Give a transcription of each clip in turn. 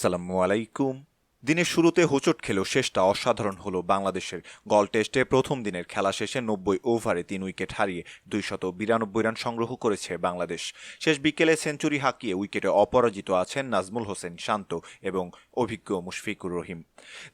আসসালামু আলাইকুম। দিনের শুরুতে হোঁচট খেলেও শেষটা অসাধারণ হলো বাংলাদেশের। গল টেস্টে প্রথম দিনের খেলা শেষে নব্বই ওভারে তিন উইকেট হারিয়ে দুইশত বিরানব্বই রান সংগ্রহ করেছে বাংলাদেশ। শেষ বিকেলে সেঞ্চুরি হাঁকিয়ে উইকেটে অপরাজিত আছেন নাজমুল হোসেন শান্ত এবং অভিজ্ঞ মুশফিকুর রহিম।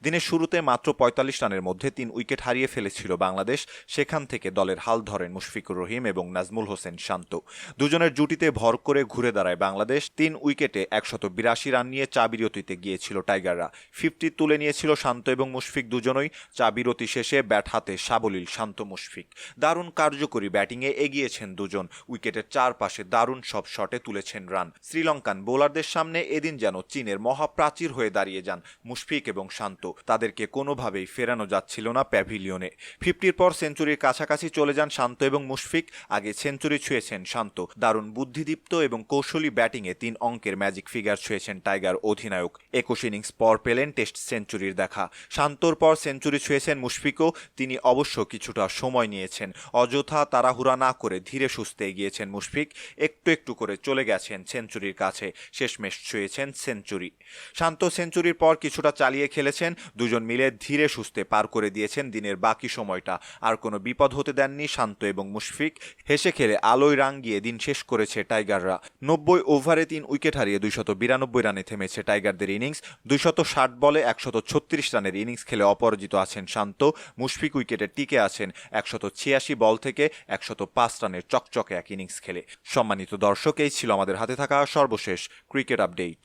দিনের শুরুতে মাত্র পঁয়তাল্লিশ রানের মধ্যে তিন উইকেট হারিয়ে ফেলেছিল বাংলাদেশ, সেখান থেকে দলের হাল ধরেন মুশফিকুর রহিম এবং নাজমুল হোসেন শান্ত। দুজনের জুটিতে ভর করে ঘুরে দাঁড়ায় বাংলাদেশ, তিন উইকেটে একশত বিরাশি রান নিয়ে চা বিরতিতে গিয়েছিল টাইগাররা। ফিফটি তুলে নিয়েছিল শান্ত এবং মুশফিক দুজনই। চা বিরতি শেষে ব্যাট হাতে সাবলীল শান্ত মুশফিক। দারুণ কার্যকরী ব্যাটিংয়ে এগিয়েছেন দুজন। উইকেটের চারপাশে দারুণ সব শটে তুলেছেন রান। শ্রীলঙ্কান বোলারদের সামনে এদিন যেন চীনের মহাপ্রাচীর হয়ে দাঁড়িয়ে যান মুশফিক এবং শান্ত। তাদেরকে কোনোভাবেই ফেরানো যাচ্ছিল না প্যাভিলিয়নে। ফিফটির পর সেঞ্চুরির কাছাকাছি চলে যান শান্ত এবং মুশফিক। আগে সেঞ্চুরি ছুঁয়েছেন শান্ত। দারুণ বুদ্ধিদীপ্ত এবং কৌশলী ব্যাটিংয়ে তিন অঙ্কের ম্যাজিক ফিগার ছুঁয়েছেন টাইগার অধিনায়ক। একুশ ইনিংস পর পেলেন টেস্ট সেঞ্চুরির দেখা। শান্তর পর সেঞ্চুরি ছুঁয়েছেন মুশফিকও, তিনি অবশ্য কিছুটা সময় নিয়েছেন। অযথা তাড়াহুড়া না করে ধীরে সুস্থে এগিয়েছেন মুশফিক, একটু একটু করে চলে গেছেন সেঞ্চুরির কাছে, শেষমেশ ছুঁয়েছেন সেঞ্চুরি। শান্ত সেঞ্চুরির পর কিছুটা চালিয়ে খেলেছেন, দুজন মিলে ধীরে সুস্থে পার করে দিয়েছেন দিনের বাকি সময়টা। আর কোনো বিপদ হতে দেননি শান্ত এবং মুশফিক। হেসে খেলে আলোয় রাঙ্গিয়ে দিন শেষ করেছে টাইগাররা। নব্বই ওভারে তিন উইকেট হারিয়ে দুইশত বিরানব্বই রানে থেমেছে টাইগারদের ইনিংস, দুইশত ষাট বলে একশত ছত্রিশ রানের ইনিংস খেলে অপরাজিত আছেন শান্ত। মুশফিক উইকেটে টিকে আছেন একশত ছিয়াশি বল থেকে একশত পাঁচ রানের চকচকে এক ইনিংস খেলে। সম্মানিত দর্শক, এই ছিল আমাদের হাতে থাকা সর্বশেষ ক্রিকেট আপডেট।